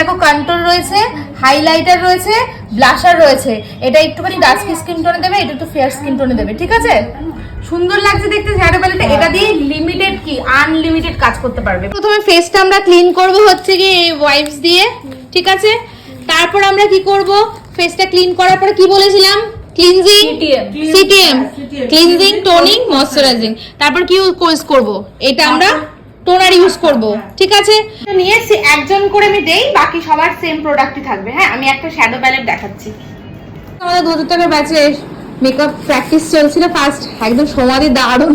দেখো কন্ট্রোল রয়েছে হাইলাইটার রয়েছে ব্লাশার রয়েছে। এটা একটুখানি ডাস্ক স্কিন টোনে দেবে এটা একটু ফেয়ার স্কিন টোনে দেবে ঠিক আছে? সুন্দর লাগছে দেখতে শ্যাডো প্যালেটটা এটা দিয়ে লিমিটেড কি আনলিমিটেড কাজ করতে পারবে। প্রথমে ফেসটা আমরা ক্লিন করব হচ্ছে কি এই ওয়াইপস দিয়ে ঠিক আছে? তারপর আমরা কি করব? ফেসটা ক্লিন করার পরে কি বলেছিলাম? Cleansing CTM cleansing toning moisturizing তারপর কি কোর্স করব? এটা আমরা টোনার ইউজ করব ঠিক আছে? তো নিয়ে একজন করে আমি দেই বাকি সবার সেম প্রোডাক্টই থাকবে। হ্যাঁ আমি একটা শ্যাডো প্যালেট দেখাচ্ছি। আমাদের দু হাজার টাকার ব্যাচে মেকআপ প্র্যাকটিস চলছিল ফার্স্ট একদম সমাধি দারুণ।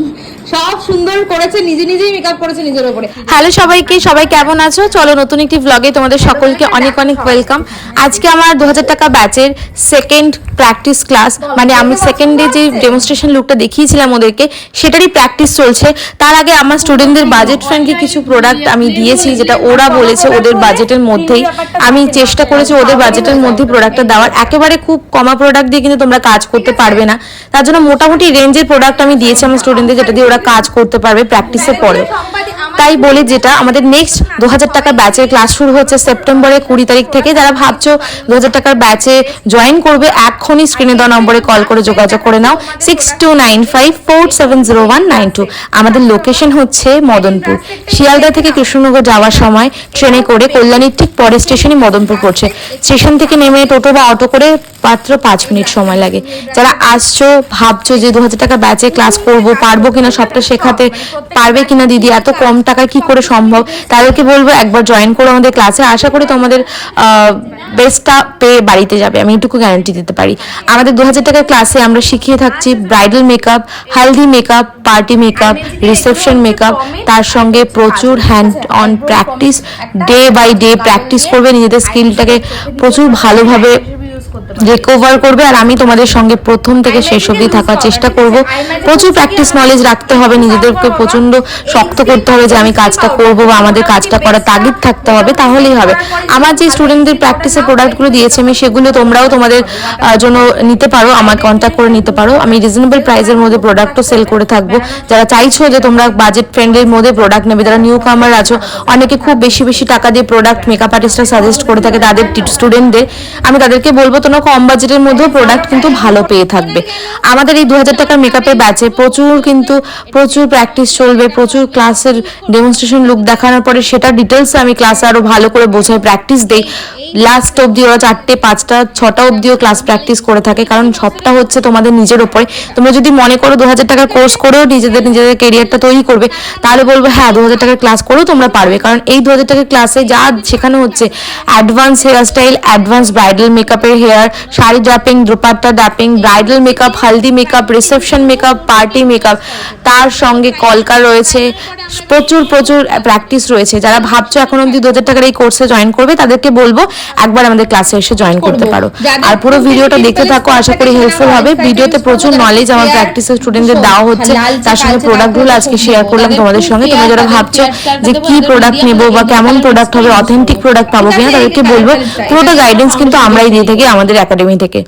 সব সুন্দর করেছে, নিজে নিজেই মেকআপ করেছে নিজের উপরে। হ্যালো সবাইকে, সবাই কেমন আছো? চলো নতুন একটি ব্লগে তোমাদের সকলকে অনেক অনেক ওয়েলকাম আজকে আমার দু হাজার টাকা ব্যাচের সেকেন্ড প্র্যাকটিস ক্লাস মানে আমি যে ডেমনস্ট্রেশন লুকটা দেখিয়েছিলাম ওদেরকে, সেটারই প্র্যাকটিস চলছে। তার আগে আমার স্টুডেন্টদের বাজেট ফ্রেন্ডলি কিছু প্রোডাক্ট আমি দিয়েছি, যেটা ওরা বলেছে ওদের বাজেটের মধ্যেই। আমি চেষ্টা করেছি ওদের বাজেটের মধ্যে প্রোডাক্টটা দেওয়ার। একেবারে খুব কমা প্রোডাক্ট দিয়ে কিন্তু তোমরা কাজ করতে পারবে না। তার জন্য মোটামুটি রেঞ্জের প্রোডাক্ট আমি দিয়েছি আমার স্টুডেন্টদের যেটা দিয়ে ওরা কাজ করতে পারবে প্র্যাকটিসের পরে তাই বলি যেটা, আমাদের নেক্সট দু হাজার টাকার ব্যাচের ক্লাস শুরু হচ্ছে সেপ্টেম্বরের কুড়ি তারিখ থেকে। যারা ভাবছ দু হাজার টাকার ব্যাচে জয়েন করবে, এক্ষুনি স্ক্রিনে দেওয়া নম্বরে কল করে যোগাযোগ করে নাও। Six two nine five four seven zero one nine two আমাদের লোকেশন হচ্ছে মদনপুর। শিয়ালদা থেকে কৃষ্ণনগর যাওয়ার সময় ট্রেনে করে কল্যাণীর ঠিক পরের স্টেশনই মদনপুর পড়ছে। স্টেশন থেকে নেমে টোটো বা অটো করে মাত্র পাঁচ মিনিট সময় লাগে। যারা আসছো, ভাবছ যে দু হাজার টাকা ব্যাচে ক্লাস করব, পারব কিনা সবটা শেখাতে, পারবে কিনা দিদি? এত কম টাকায় কি করে সম্ভব? তাদেরকে বলব একবার জয়েন করো আমাদের ক্লাসে আশা করি তোমাদের বেস্টটা পেয়ে বাড়িতে যাবে। আমি এটুকু গ্যারান্টি দিতে পারি। আমাদের দু হাজার টাকার ক্লাসে আমরা শিখিয়ে থাকছি bridal makeup haldi makeup party makeup reception makeup তার সঙ্গে প্রচুর hand on practice day by day practice করবে। নিজেদের স্কিলটাকে প্রচুর ভালোভাবে রিকভার করবে আর আমি তোমাদের সঙ্গে প্রথম থেকে শেষ অবধি থাকার চেষ্টা করব। প্রচুর প্র্যাকটিস নলেজ রাখতে হবে নিজেদেরকে প্রচণ্ড শক্ত করতে হবে যে আমি কাজটা করব বা আমাদের কাজটা করার তাগিদ থাকতে হবে তাহলেই হবে। আমার যে স্টুডেন্টদের প্র্যাকটিসের প্রোডাক্টগুলো দিয়েছি আমি সেগুলো তোমরাও তোমাদের জন্য নিতে পারো আমার কন্ট্যাক্ট করে নিতে পারো। আমি রিজনেবল প্রাইসের মধ্যে প্রোডাক্টও সেল করে থাকব। যারা চাইছো যে তোমরা বাজেট ফ্রেন্ডলির মধ্যে প্রোডাক্ট নেবে যারা নিউ কামার আছো অনেকে খুব বেশি বেশি টাকা দিয়ে প্রোডাক্ট মেকআপ আর্টিস্টরা সাজেস্ট করে থাকে তাদের স্টুডেন্টদের আমি তাদেরকে বলব তোমরা কম বাজেটের মধ্যেও প্রোডাক্ট কিন্তু ভালো পেয়ে থাকবে। আমাদের এই দু হাজার টাকার মেকআপের ব্যাচে প্রচুর কিন্তু প্রচুর প্র্যাকটিস চলবে, প্রচুর ক্লাসের ডেমনস্ট্রেশন লুক দেখানোর পরে সেটা ডিটেলসে আমি ক্লাসে আরও ভালো করে বোঝাই প্র্যাকটিস দেই। লাস্ট অবধি ওরা চারটে, পাঁচটা, ছটা অবধিও ক্লাস প্র্যাকটিস করে থাকে, কারণ সবটা হচ্ছে তোমাদের নিজের ওপরে। তোমরা যদি মনে করো দু হাজার টাকার কোর্স করেও নিজেদের নিজেদের কেরিয়ারটা তৈরি করবে, তাহলে বলব হ্যাঁ দু হাজার টাকার ক্লাস করেও তোমরা পারবে। কারণ এই দু হাজার টাকার ক্লাসে যা শেখানো হচ্ছে advance hair style advance bridal মেকআপের hair sari draping dupatta draping bridal makeup haldi makeup reception makeup party makeup তার সঙ্গে কলকা রয়েছে প্রচুর প্রচুর প্র্যাকটিস রয়েছে। যারা ভাবছ এখন অব্দি দু হাজার টাকার এই কোর্সে জয়েন করবে তাদেরকে বলব একবার আমাদের ক্লাসে এসে জয়েন করতে পারো। আর পুরো ভিডিওটা দেখতে থাকো আশা করি হেল্পফুল হবে। ভিডিওতে প্রচুর নলেজ আমার প্র্যাকটিসের স্টুডেন্টদের দেওয়া হচ্ছে। তার সঙ্গে প্রোডাক্টগুলো আজকে শেয়ার করলাম তোমাদের সঙ্গে। তোমরা যারা ভাবছ যে কি প্রোডাক্ট নেব বা কেমন প্রোডাক্ট হবে অথেন্টিক প্রোডাক্ট পাবো কিনা তাদেরকে বলব পুরোটা গাইডেন্স কিন্তু আমরাই দিয়ে থাকি আমাদের একাডেমি থেকে।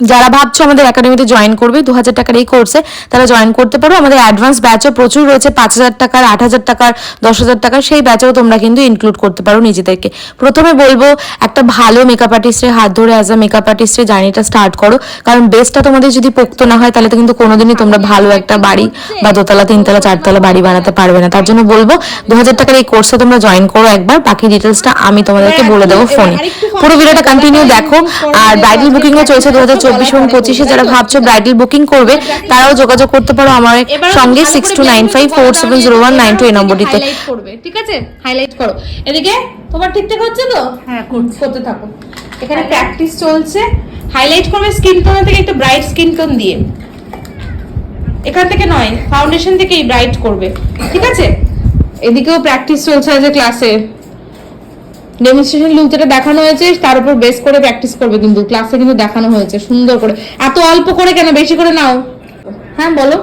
যারা ভাবছ আমাদের একাডেমিতে জয়েন করবে দু হাজার টাকার এই কোর্সে তারা জয়েন করতে পারো আমাদের অ্যাডভান্স ব্যাচও প্রচুর রয়েছে, পাঁচ হাজার টাকার, আট হাজার টাকার, দশ হাজার টাকার, সেই ব্যাচেও তোমরা কিন্তু ইনক্লুড করতে পারো নিজেদেরকে। প্রথমে বলব, একটা ভালো মেকআপ আর্টিস্টের হাত ধরে অ্যাজ আ মেকআপ আর্টিস্টের জার্নিটা স্টার্ট করো। কারণ বেসটা তোমাদের যদি পোক্ত না হয়, তাহলে তো কিন্তু কোনোদিনই তোমরা ভালো একটা বাড়ি বা দোতলা, তিনতলা, চারতলা বাড়ি বানাতে পারবে না। তার জন্য বলব দু হাজার টাকার এই কোর্সে তোমরা জয়েন করো একবার। বাকি ডিটেলসটা আমি তোমাদেরকে বলে দেবো ফোনে পুরো ভিডিওটা কন্টিনিউ দেখো। আর ব্রাইডাল বুকিংও চলছে দু হাজার চব্বিশ এবং পঁচিশে। যারা ভাবছ ব্রাইডাল বুকিং করবে তারাও যোগাযোগ করতে পারো আমার সঙ্গে six two nine five four seven zero one nine two এই নম্বরটিতে ঠিক আছে? হাইলাইট করো। এদিকে তোমার ঠিকঠাক হচ্ছে তো? হ্যাঁ করতে থাকো। এখানে প্র্যাকটিস চলছে। হাইলাইট করবে স্কিন টোন থেকে একটু ব্রাইট স্কিন টোন দিয়ে। এখান থেকে নয় ফাউন্ডেশন থেকেই ব্রাইট করবে। ঠিক আছে? এদিকেও প্র্যাকটিস চলছে আজ ক্লাসে ডেমনস্ট্রেশন লুক যেটা দেখানো হয়েছে তার উপর বেস করে প্র্যাকটিস করবে কিন্তু। ক্লাসে কিন্তু দেখানো হয়েছে সুন্দর করে। এত অল্প করে কেন? বেশি করে নাও। হ্যাঁ বলো।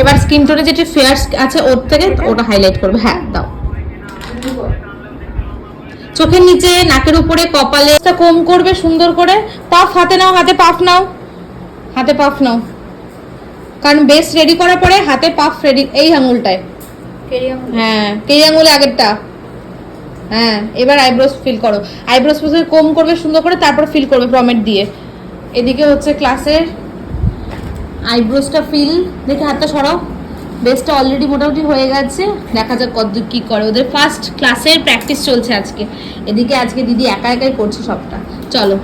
এবার স্কিন টোনে যেটা ফেয়ার আছে ওর থেকে ওটা হাইলাইট করবে। হ্যাঁ দাও। চোখের নিচে নাকের উপরে কপালে কম করবে সুন্দর করে। পাফ হাতে নাও হাতে পাফ নাও। হাতে পাফ নাও। কারণ বেস রেডি করার পরে হাতে পাফ রেডি এই আঙুলটায়। হ্যাঁ এই আঙুলে আগেরটা। হ্যাঁ এবার আইব্রোস ফিল করো। আইব্রোস প্রথমে কম করবে, সুন্দর করে তারপর ফিল করবে প্রমেট দিয়ে। এদিকে হচ্ছে ক্লাসের আইব্রোসটা ফিল দেখে হাতটা সরাও। বেসটা অলরেডি মোটামুটি হয়ে গেছে। দেখা যাক কতদূর কী করে। ওদের ফার্স্ট ক্লাসের প্র্যাকটিস চলছে আজকে। এদিকে আজকে দিদি একা একাই করছে সবটা। চলো।